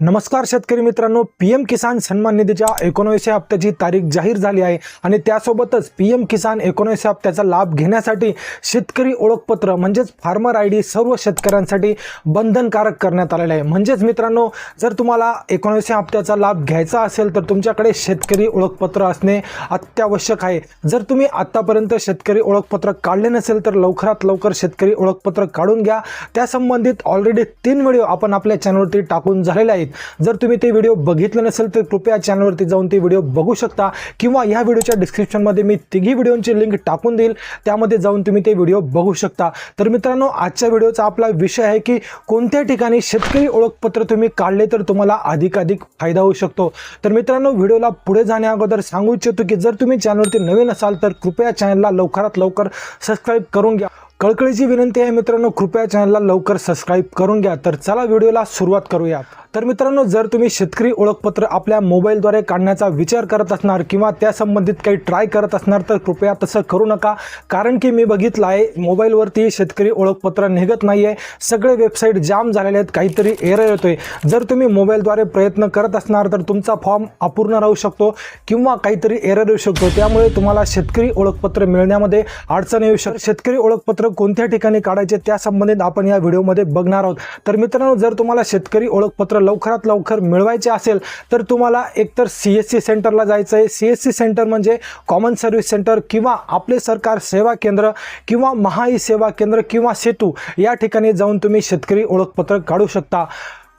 नमस्कार शेतकरी मित्रांनो पी एम किसान सन्मान निधीच्या एकोणवीसशे हप्त्याची तारीख जाहीर झाली आहे आणि त्यासोबतच पी एम किसान एकोणवीसशे हप्त्याचा लाभ घेण्यासाठी शेतकरी ओळखपत्र म्हणजेच फार्मर आय डी सर्व शेतकऱ्यांसाठी बंधनकारक करण्यात आलेलं आहे. म्हणजेच मित्रांनो जर तुम्हाला एकोणवीसशे हप्त्याचा लाभ घ्यायचा असेल तर तुमच्याकडे शेतकरी ओळखपत्र असणे अत्यावश्यक आहे. जर तुम्ही आत्तापर्यंत शेतकरी ओळखपत्र काढले नसेल तर लवकरात लवकर शेतकरी ओळखपत्र काढून घ्या. त्या संबंधित ऑलरेडी तीन व्हिडिओ आपण आपल्या चॅनलवरती टाकून झालेले आहे आहेत. जर तुम्ही ते व्हिडिओ बघितले नसेल तर कृपया चॅनलवरती जाऊन ते व्हिडिओ बघू शकता. किंवा ह्या व्हिडिओच्या डिस्क्रिप्शनमध्ये मी तिघी व्हिडिओची लिंक टाकून देईल. त्यामध्ये जाऊन तुम्ही ते व्हिडिओ बघू शकता. तर मित्रांनो आजच्या व्हिडिओचा आपला विषय आहे की कोणत्या ठिकाणी शेतकरी ओळखपत्र तुम्ही काढले तर तुम्हाला अधिकाधिक फायदा होऊ शकतो. तर मित्रांनो व्हिडिओला पुढे जाण्या अगोदर सांगू इच्छितो की जर तुम्ही चॅनलवरती नवीन असाल तर कृपया चॅनलला लवकरात लवकर सबस्क्राईब करून घ्या. कळकळीची विनंती आहे मित्रांनो कृपया चॅनलला लवकर सबस्क्राईब करून घ्या. तर चला व्हिडिओला सुरुवात करूया तर मित्रांनो जर तुम्ही शेतकरी ओळखपत्र आपल्या मोबाईलद्वारे काढण्याचा विचार करत असणार किंवा त्या संबंधित काही ट्राय करत असणार तर कृपया तसं करू नका. कारण की मी बघितलं आहे मोबाईलवरती शेतकरी ओळखपत्र निघत नाही आहे सगळे वेबसाईट जाम झालेले आहेत काहीतरी एरर येतोय. जर तुम्ही मोबाईलद्वारे प्रयत्न करत असणार तर तुमचा फॉर्म अपूर्ण राहू शकतो किंवा काहीतरी एरर येऊ शकतो. त्यामुळे तुम्हाला शेतकरी ओळखपत्र मिळण्यामध्ये अडचण येऊ शकते. शेतकरी ओळखपत्र कोणत्या ठिकाणी काढायचे त्या संबंधित आपण या व्हिडिओमध्ये बघणार आहोत. तर मित्रांनो जर तुम्हाला शेतकरी ओळखपत्र लवकरात लवकर मिळवायचे असेल तर तुम्हाला एकतर सी एस सी सेंटरला जायचं आहे सी एस सी सेंटर म्हणजे कॉमन सर्व्हिस सेंटर किंवा आपले सरकार सेवा केंद्र किंवा महाई सेवा केंद्र किंवा सेतू या ठिकाणी जाऊन तुम्ही शेतकरी ओळखपत्र काढू शकता.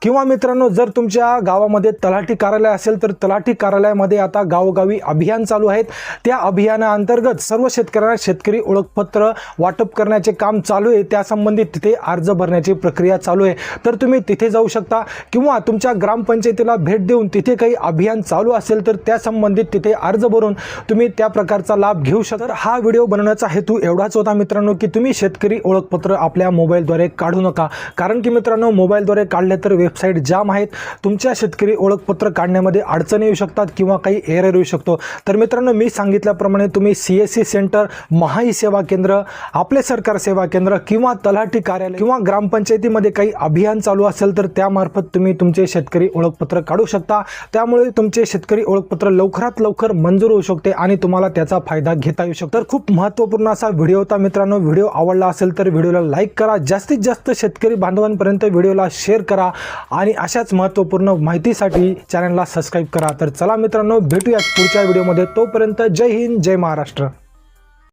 किंवा मित्रांनो जर तुमच्या गावामध्ये तलाठी कार्यालय असेल तर तलाठी कार्यालयामध्ये आता गावोगावी अभियान चालू आहेत. त्या अभियानाअंतर्गत सर्व शेतकऱ्यांना शेतकरी ओळखपत्र वाटप करण्याचे काम चालू आहे. त्यासंबंधित तिथे अर्ज भरण्याची प्रक्रिया चालू आहे. तर तुम्ही तिथे जाऊ शकता किंवा तुमच्या ग्रामपंचायतीला भेट देऊन तिथे काही अभियान चालू असेल तर त्या संबंधित तिथे अर्ज भरून तुम्ही त्या प्रकारचा लाभ घेऊ शकता. तर हा व्हिडिओ बनवण्याचा हेतू एवढाच होता मित्रांनो की तुम्ही शेतकरी ओळखपत्र आपल्या मोबाईलद्वारे काढू नका. कारण की मित्रांनो मोबाईलद्वारे काढले तर वेबसाईट जाम आहेत. तुमच्या शेतकरी ओळखपत्र काढण्यामध्ये अडचणी येऊ शकतात किंवा काही एरर येऊ शकतो. तर मित्रांनो मी सांगितल्याप्रमाणे तुम्ही सी एस सी सेंटर महाई सेवा केंद्र आपले सरकार सेवा केंद्र किंवा तलाठी कार्यालय किंवा ग्रामपंचायतीमध्ये काही अभियान चालू असेल तर त्यामार्फत तुम्ही तुमचे शेतकरी ओळखपत्र काढू शकता. त्यामुळे तुमचे शेतकरी ओळखपत्र लवकरात लवकर मंजूर होऊ शकते आणि तुम्हाला त्याचा फायदा घेता येऊ शकतो. तर खूप महत्त्वपूर्ण असा व्हिडिओ होता मित्रांनो. व्हिडिओ आवडला असेल तर व्हिडिओला लाईक करा. जास्तीत जास्त शेतकरी बांधवांपर्यंत व्हिडिओला शेअर करा. आणि अशाच महत्त्वपूर्ण माहितीसाठी चॅनलला सबस्क्राईब करा. तर चला मित्रांनो भेटूयात पुढच्या व्हिडिओमध्ये तोपर्यंत जय हिंद जय महाराष्ट्र.